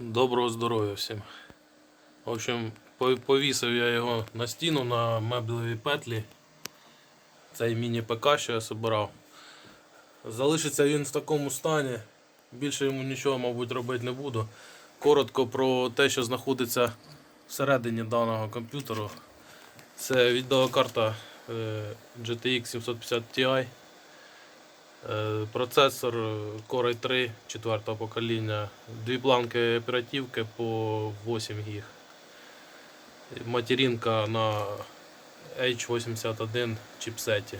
Доброго здоров'я всім. В общем, повісив я його на стіну на меблеві петлі. Цей міні-ПК, що я збирав. Залишиться він в такому стані. Більше йому нічого, мабуть, робити не буду. Коротко про те, що знаходиться всередині даного комп'ютеру. Це відеокарта е, GTX 750 Ti. Е, Процесор Core i3 4 покоління, дві планки оперативки по 8 гіг. Материнка на H81 чіпсеті.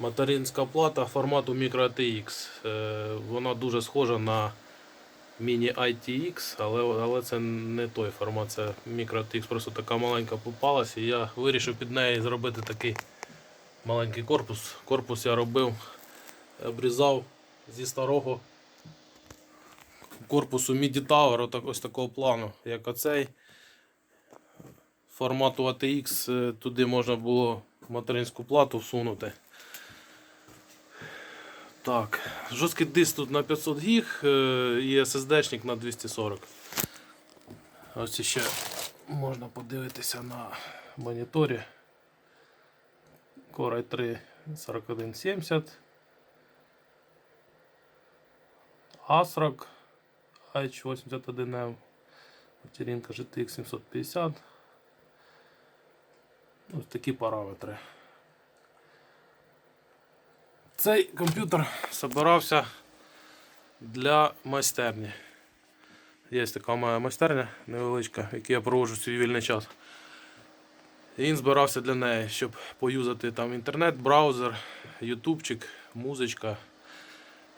Материнська плата формату MicroATX. Е, Вона дуже схожа на Mini ITX, але, але це не той формат, це MicroATX, просто така маленька попалась, і я вирішив під неї зробити такий маленький корпус. Корпус я робив, обрізав зі старого корпусу MIDI Tower, ось такого плану, як оцей. Формату ATX е, туди можна було материнську плату всунути. Так, жорсткий диск тут на 500 гіг е, і SSD-шник на 240. Ось ще можна подивитися на моніторі. Core i3 4170. ASRock H81M. Материнка GTX 750. Ось такі параметри. Цей комп'ютер збирався для майстерні. Є така моя майстерня невеличка, якій я проводжу свій вільний час. Він збирався для неї, щоб поюзати там інтернет, браузер, ютубчик, музичка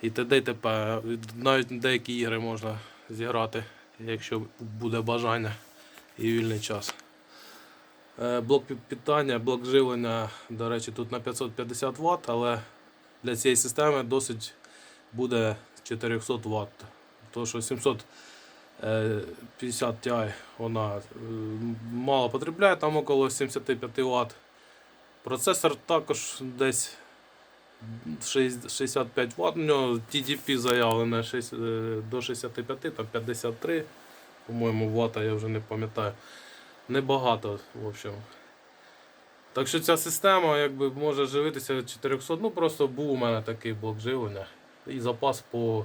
і т.д. і. Навіть деякі ігри можна зіграти, якщо буде бажання і вільний час. Е, Блок питання, блок живлення, до речі, тут на 550 Вт, але для цієї системи досить буде 400 Вт. Тому що 750 Ti вона е, мало потребляє, там около 75 Вт. Процесор також десь 65 Вт. У нього TDP заявлене шесть- е, до 65, там 53, по-моєму, Вт, я вже не пам'ятаю. Небагато, в общем. Так що ця система якби, може живитися 400, ну просто був у мене такий блок живлення. І запас по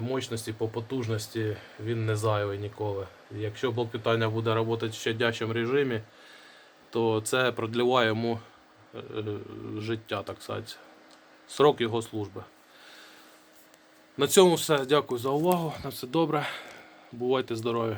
мощності, по потужності він не зайвий ніколи. Якщо блок питання буде працювати в щадячому режимі, то це продліває йому е, життя, так сказати. Срок його служби. На цьому все. Дякую за увагу. На все добре. Бувайте здорові.